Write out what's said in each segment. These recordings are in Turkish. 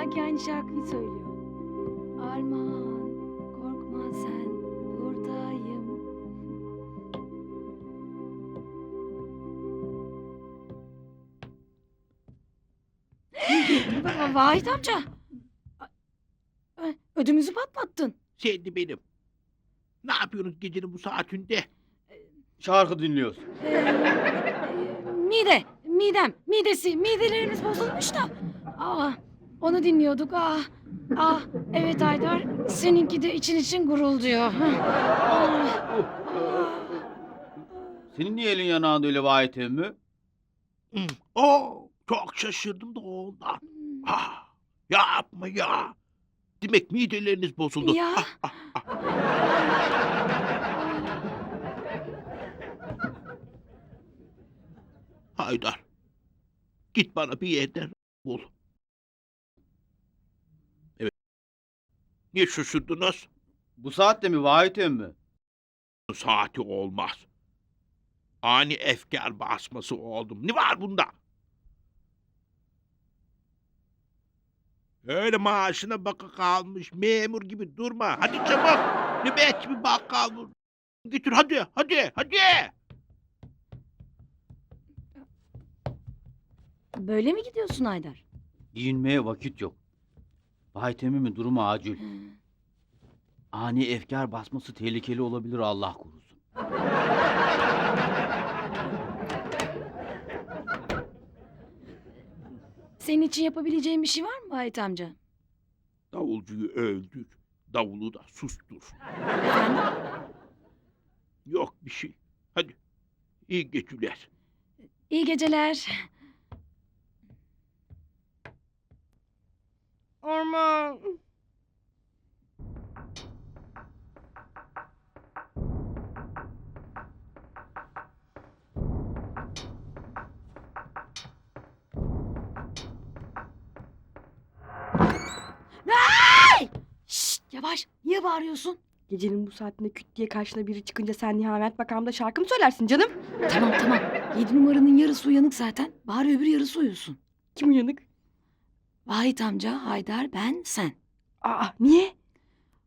sanki aynı şarkıyı söylüyor. Armağan, korkma sen, buradayım. Baba, Vahit amca. Ödümüzü patlattın. Sevdi benim. Ne yapıyorsunuz gecenin bu saatinde? Şarkı dinliyoruz. Ee, e, mide, midem, midesi, midelerimiz bozulmuş da. Aa, onu dinliyorduk. Aa, ah, evet Aydar, seninki de için için gurulduyor. Ah, ah. Senin niye elin yanağında öyle vahit emmi? Oo, çok şaşırdım da ondan. Ha, yapma ya. Demek mideleriniz bozuldu. Ya. Ah, ah, ah. Haydar. Git bana bir yerden bul. Niye şaşırdınız? Bu saatte mi vahit emmi? Saati olmaz. Ani efkar basması oldum. Ne var bunda? Öyle maaşına baka kalmış memur gibi durma. Hadi çabuk. Nöbet bir bakkal bul. Götür hadi hadi hadi. Böyle mi gidiyorsun Aydar? Giyinmeye vakit yok. Vahit emmimin durumu acil. Ani efkar basması tehlikeli olabilir Allah korusun. Senin için yapabileceğin bir şey var mı Vahit amca? Davulcuyu öldür. Davulu da sustur. Yok bir şey. Hadi. İyi geceler. İyi geceler. Orman. Şşt, yavaş. Niye bağırıyorsun? Gecenin bu saatinde küt diye karşına biri çıkınca sen Nihamet makamda şarkı mı söylersin canım? Tamam tamam. Yedi numaranın yarısı uyanık zaten. Bari öbür yarısı uyusun. Kim uyanık? Vahit amca, Haydar, ben, sen. Aa niye?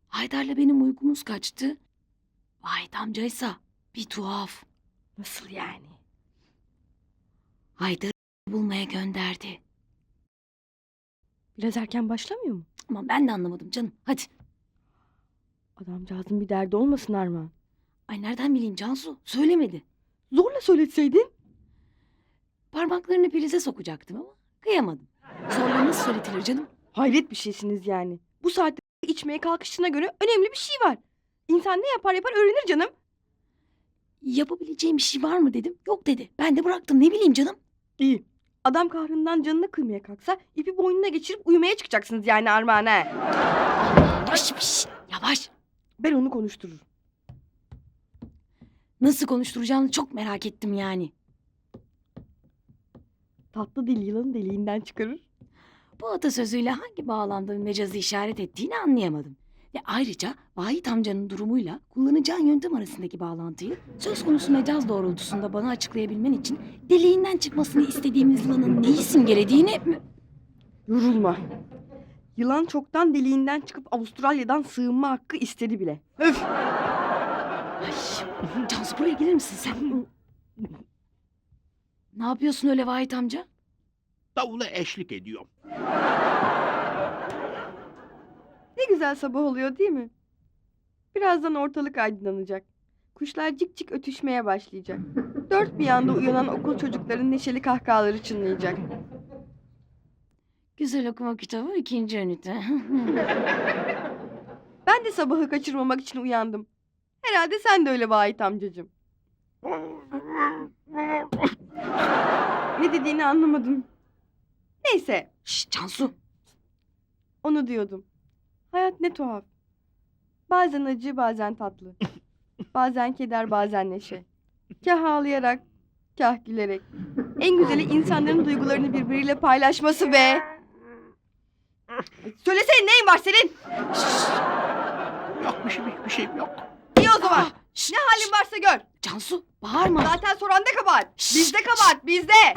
Haydar'la benim uykumuz kaçtı. Vahit amcaysa bir tuhaf. Nasıl yani? Haydar'ı bulmaya gönderdi. Biraz erken başlamıyor mu? Ama ben de anlamadım canım. Hadi. Adamcağızın bir derdi olmasın Armağan. Ay nereden bileyim Cansu? Söylemedi. Zorla söyletseydin. Parmaklarını prize sokacaktım ama kıyamadım. Zorla nasıl söyletilir canım? Hayret bir şeysiniz yani. Bu saatte içmeye kalkıştığına göre önemli bir şey var. İnsan ne yapar yapar öğrenir canım. Yapabileceğim bir şey var mı dedim. Yok dedi. Ben de bıraktım ne bileyim canım. İyi. Adam kahrından canını kıymaya kalksa ipi boynuna geçirip uyumaya çıkacaksınız yani Armağan he. Yavaş yavaş. Yavaş. Ben onu konuştururum. Nasıl konuşturacağını çok merak ettim yani. Tatlı dil yılanı deliğinden çıkarır. Bu atasözüyle hangi bağlamda bir mecazı işaret ettiğini anlayamadım. Ve ayrıca Vahit amcanın durumuyla kullanacağın yöntem arasındaki bağlantıyı söz konusu mecaz doğrultusunda bana açıklayabilmen için deliğinden çıkmasını istediğimiz yılanın neyi simgelediğini... Yorulma. Yılan çoktan deliğinden çıkıp Avustralya'dan sığınma hakkı istedi bile. Öf! Ay, Cansu buraya gelir misin sen? ne yapıyorsun öyle Vahit amca? Davula eşlik ediyorum. Ne güzel sabah oluyor değil mi? Birazdan ortalık aydınlanacak. Kuşlar cik cik ötüşmeye başlayacak. Dört bir yanda uyanan okul çocukların neşeli kahkahaları çınlayacak. Güzel okuma kitabı ikinci ünite. Ben de sabahı kaçırmamak için uyandım. Herhalde sen de öyle Vahit amcacığım. Ne dediğini anlamadım. Neyse, Şşt Cansu. onu diyordum. Hayat ne tuhaf. Bazen acı, bazen tatlı. Bazen keder, bazen neşe. Kah ağlayarak, kah gülerek. En güzeli insanların duygularını birbiriyle paylaşması be. Söylesene neyin var senin? Yok bir şey bir şeyim yok. İyi o zaman. Aa, şşt, Ne halin varsa gör. Cansu bağırma. Zaten soran da kabahat. Şşş, Bizde kabahat, bizde.